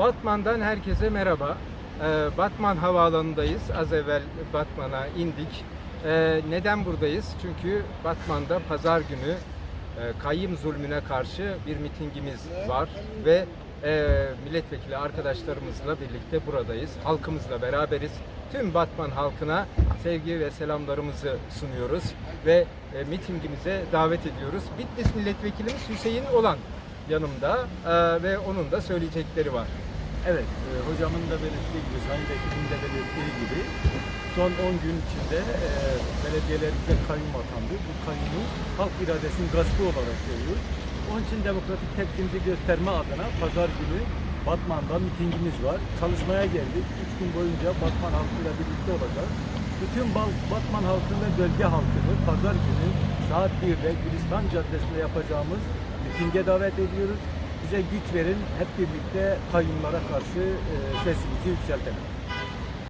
Batman'dan herkese merhaba. Ee, Batman Havaalanı'ndayız. Az evvel Batman'a indik. Ee, neden buradayız? Çünkü Batman'da pazar günü e, kayyım zulmüne karşı bir mitingimiz var ve e, milletvekili arkadaşlarımızla birlikte buradayız. Halkımızla beraberiz. Tüm Batman halkına sevgi ve selamlarımızı sunuyoruz ve e, mitingimize davet ediyoruz. Bitlis milletvekilimiz Hüseyin Olan yanımda e, ve onun da söyleyecekleri var. Evet, e, hocamın da belirttiği gibi, Sayın Vekilim de belirttiği gibi son 10 gün içinde e, belediyelerimize kayyum atandı. Bu kayyumu halk iradesinin gaspı olarak görüyoruz. Onun için demokratik tepkimizi gösterme adına pazar günü Batman'da mitingimiz var. Çalışmaya geldik. 3 gün boyunca Batman halkıyla birlikte olacağız. Bütün Batman halkı ve bölge halkını pazar günü saat 1'de Gülistan Caddesi'nde yapacağımız mitinge davet ediyoruz. Bize güç verin, hep birlikte kayyumlara karşı e, sesimizi yükseltelim.